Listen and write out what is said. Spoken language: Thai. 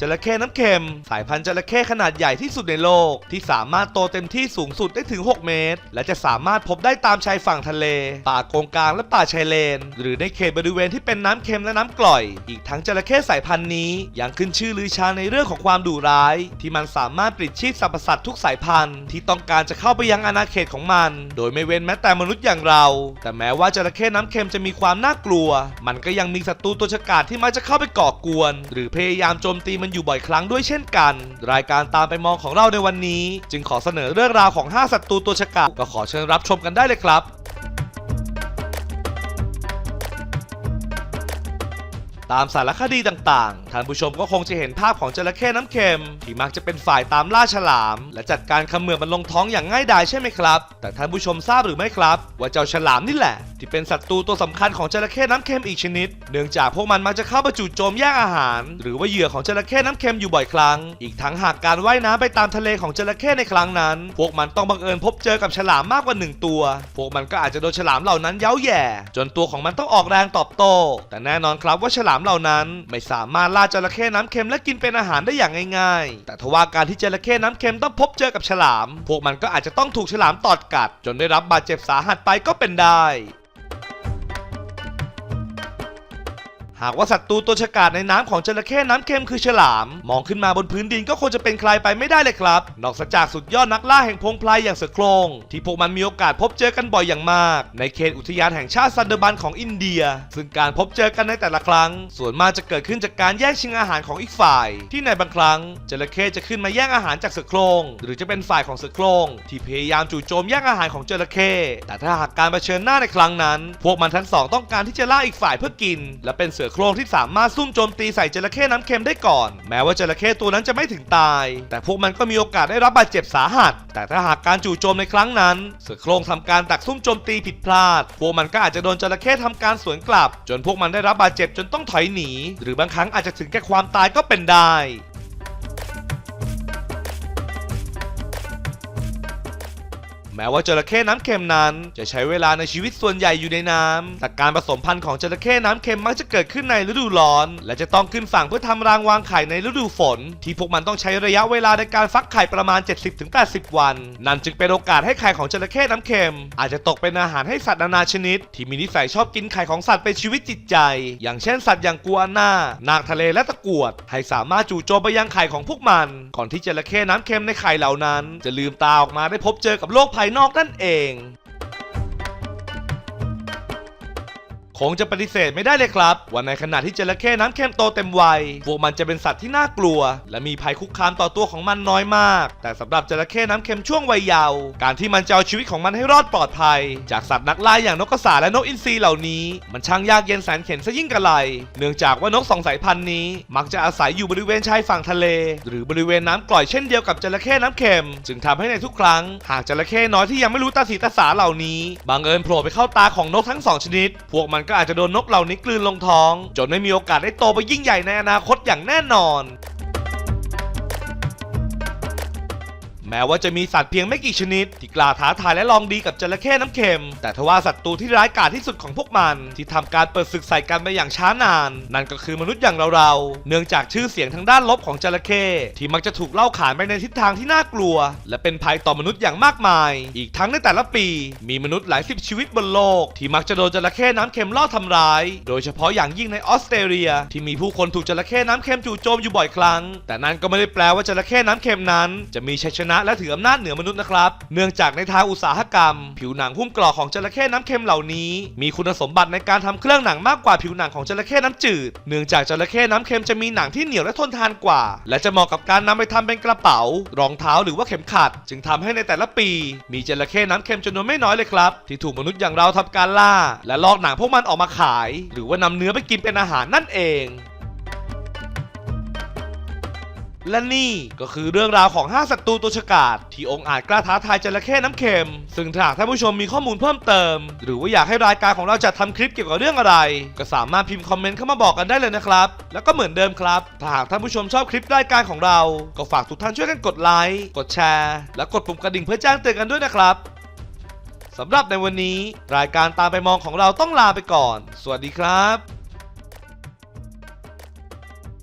จระเข้น้ำเค็ม สายพันธุ์จระเข้ขนาดใหญ่ที่สุดในโลก ที่สามารถโตเต็มที่สูงสุดได้ถึง 6 เมตร และจะสามารถพบได้ตามชายฝั่งทะเล ป่าโกงกลางและป่าชายเลน หรือในเขตบริเวณที่เป็นน้ำเค็มและน้ำกร่อย อีกทั้งจระเข้สายพันธุ์นี้ ยังขึ้นชื่อลือชาในเรื่องของความดุร้าย ที่มันสามารถปลิดชีพสรรพสัตว์ทุกสายพันธุ์ที่ต้องการจะเข้าไปยังอาณาเขตของมัน โดยไม่เว้นแม้แต่มนุษย์อย่างเรา แต่แม้ว่าจระเข้น้ำเค็มจะมีความน่ากลัว มันก็ยังมีศัตรูตัวฉกาจที่มักจะเข้าไปก่อกวน หรือพยายามโจมตีมันอยู่บ่อยครั้งด้วยเช่นกัน รายการตามไปมองของเราในวันนี้ จึงขอเสนอเรื่องราวของ5ศัตรูตัวฉกาจก็ขอเชิญรับชมกันได้เลยครับ ตามสารคดีต่างๆ ท่านผู้ชมก็คงจะเห็นภาพของจระเข้น้ำเค็ม ที่มักจะเป็นฝ่ายตามล่าฉลาม และจัดการขมือมันลงท้องอย่างง่ายดายใช่ไหมครับ แต่ท่านผู้ชมทราบหรือไม่ครับ ว่าเจ้าฉลามนี่แหละ ที่เป็นศัตรูตัวสำคัญของจระเข้น้ำเค็มอีกชนิด เนื่องจากพวกมันมักจะเข้ามาจู่โจมแย่งอาหาร หรือว่าเหยื่อของจระเข้น้ำเค็มอยู่บ่อยครั้ง อีกทั้งหากการว่ายน้ำไปตามทะเลของจระเข้ในครั้งนั้น พวกมันต้องบังเอิญพบเจอกับฉลามมากกว่าหนึ่งตัว พวกมันก็อาจจะโดนฉลามเหล่านั้นเย้าแย่ จนตัวของมันต้องออกแรงตอบโต้ แต่แน่นอนครับว่าฉลามเหล่านั้น ไม่สามารถล่าจระเข้น้ำเค็มและกินเป็นอาหารได้อย่างง่ายๆ แต่ทว่าการที่จระเข้น้ำเค็มต้องพบเจอกับฉลาม พวกมันก็อาจจะต้องถูกฉลามตอดกัด จนได้รับบาดเจ็บสาหัสไปก็เป็นได้ หากว่าศัตรูตัวฉกาจในน้ำของจระเข้น้ำเค็มคือฉลาม มองขึ้นมาบนพื้นดินก็คงจะเป็นใครไปไม่ได้เลยครับ นอกจากสุดยอดนักล่าแห่งพงไพรอย่างเสือโครงที่พวกมันมีโอกาสพบเจอกันบ่อยอย่างมาก ในเขตอุทยานแห่งชาติซันเดอร์บันของอินเดีย ซึ่งการพบเจอกันในแต่ละครั้ง ส่วนมากจะเกิดขึ้นจากการแย่งชิงอาหารของอีกฝ่าย ที่ในบางครั้งจระเข้จะขึ้นมาแย่งอาหารจากเสือโครงหรือจะเป็นฝ่ายของเสือโครงที่พยายามจู่โจมแย่งอาหารของจระเข้แต่ถ้าหากการเผชิญหน้าในครั้งนั้น พวกมันทั้งสองต้องการที่จะล่าอีกฝ่ายเพื่อกิน และเป็นเสือโครงที่สามารถซุ่มโจมตีใส่จระเข้น้ำเค็มได้ก่อน แม้ว่าจระเข้ตัวนั้นจะไม่ถึงตาย แต่พวกมันก็มีโอกาสได้รับบาดเจ็บสาหัส แต่ถ้าหากการจู่โจมในครั้งนั้น เสือโครงทำการดักซุ่มโจมตีผิดพลาด พวกมันก็อาจจะโดนจระเข้ทำการสวนกลับ จนพวกมันได้รับบาดเจ็บจนต้องถอยหนี หรือบางครั้งอาจจะถึงแก่ความตายก็เป็นได้ แม้ว่าจระเข้น้ำเค็มนั้น จะใช้เวลาในชีวิตส่วนใหญ่อยู่ในน้ำแต่การผสมพันธุ์ของจระเข้น้ำเค็มมักจะเกิดขึ้นในฤดูร้อน และจะต้องขึ้นฝั่งเพื่อทำรางวางไข่ในฤดูฝน ที่พวกมันต้องใช้ระยะเวลาในการฟักไข่ประมาณ 70-80 วัน นั่นจึงเป็นโอกาสให้ไข่ของจระเข้น้ำเค็ม อาจจะตกเป็นอาหารให้สัตว์นานาชนิด ที่มีนิสัยชอบกินไข่ของสัตว์เป็นชีวิตจิตใจ อย่างเช่นสัตว์อย่างกัวน่า นาคทะเลและตะกวด ให้สามารถจู่โจมไปยังไข่ของพวกมัน ก่อนที่จระเข้น้ำเค็มในไข่เหล่านั้น จะลืมตาออกมาได้พบเจอกับโลกภายนอกนั่นเอง คงจะปฏิเสธไม่ได้เลยครับ ว่าในขณะที่จระเข้น้ำเค็มโตเต็มวัย พวกมันจะเป็นสัตว์ที่น่ากลัว และมีภัยคุกคามต่อตัวของมันน้อยมาก แต่สำหรับจระเข้น้ำเค็มช่วงวัยเยาว์การที่มันจะเอาชีวิตของมันให้รอดปลอดภัย จากสัตว์นักล่าอย่างนกกระสาและนกอินทรีเหล่านี้ มันช่างยากเย็นแสนเข็ญซะยิ่งกระไร เนื่องจากว่านกสองสายพันธุ์นี้ มักจะอาศัยอยู่บริเวณชายฝั่งทะเล หรือบริเวณน้ำกร่อยเช่นเดียวกับจระเข้น้ำเค็ม จึงทำให้ในทุกครั้ง หากจระเข้น้อยที่ยังไม่รู้ตาสีตาสาเหล่านี้บังเอิญโผล่ไปเข้าตาของนกทั้งสองชนิด พวกมันก็อาจจะโดนนกเหล่านี้กลืนลงท้อง จนไม่มีโอกาสได้โตไปยิ่งใหญ่ในอนาคตอย่างแน่นอน แม้ว่าจะมีสัตว์เพียงไม่กี่ชนิด ที่กล้าท้าทายและลองดีกับจระเข้น้ำเค็ม แต่ทว่าศัตรูที่ร้ายกาจที่สุดของพวกมัน ที่ทำการเปิดศึกใส่กันไปอย่างช้านาน นั่นก็คือมนุษย์อย่างเราๆ เนื่องจากชื่อเสียงทางด้านลบของจระเข้ที่มักจะถูกเล่าขานไปในทิศทางที่น่ากลัว และเป็นภัยต่อมนุษย์อย่างมากมาย อีกทั้งในแต่ละปี มีมนุษย์หลายสิบชีวิตบนโลก ที่มักจะโดนจระเข้น้ำเค็มล่อทำร้าย โดยเฉพาะอย่างยิ่งในออสเตรเลีย ที่มีผู้คนถูกจระเข้น้ำเค็มจู่โจมอยู่บ่อยครั้ง แต่นั่นก็ไม่ได้แปลว่าจระเข้น้ำเค็มนั้น จะมีชัยชนะและถืออำนาจเหนือมนุษย์นะครับ เนื่องจากในทางอุตสาหกรรม ผิวหนังหุ้มกรอกของจระเข้น้ำเค็มเหล่านี้ มีคุณสมบัติในการทำเครื่องหนังมากกว่าผิวหนังของจระเข้น้ำจืด เนื่องจากจระเข้น้ำเค็มจะมีหนังที่เหนียวและทนทานกว่า และจะเหมาะกับการนำไปทำเป็นกระเป๋า รองเท้าหรือว่าเข็มขัด จึงทำให้ในแต่ละปี มีจระเข้น้ำเค็มจำนวนไม่น้อยเลยครับที่ถูกมนุษย์อย่างเราทำการล่า และลอกหนังพวกมันออกมาขาย หรือว่านำเนื้อไปกินเป็นอาหารนั่นเอง และนี่ก็คือเรื่องราวของ 5ศัตรูตัวฉกาจที่องค์อาจกล้าท้าทายจระเข้น้ำเค็ม ซึ่งถ้าหากท่านผู้ชมมีข้อมูลเพิ่มเติม หรือว่าอยากให้รายการของเราจัดทำคลิปเกี่ยวกับเรื่องอะไร ก็สามารถพิมพ์คอมเมนต์เข้ามาบอกกันได้เลยนะครับ แล้วก็เหมือนเดิมครับ ถ้าหากท่านผู้ชมชอบคลิปรายการของเรา ก็ฝากทุกท่านช่วยกันกดไลค์ กดแชร์ และกดปุ่มกระดิ่งเพื่อแจ้งเตือนกันด้วยนะครับสำหรับในวันนี้ รายการตามไปมองของเราต้องลาไปก่อน สวัสดีครับ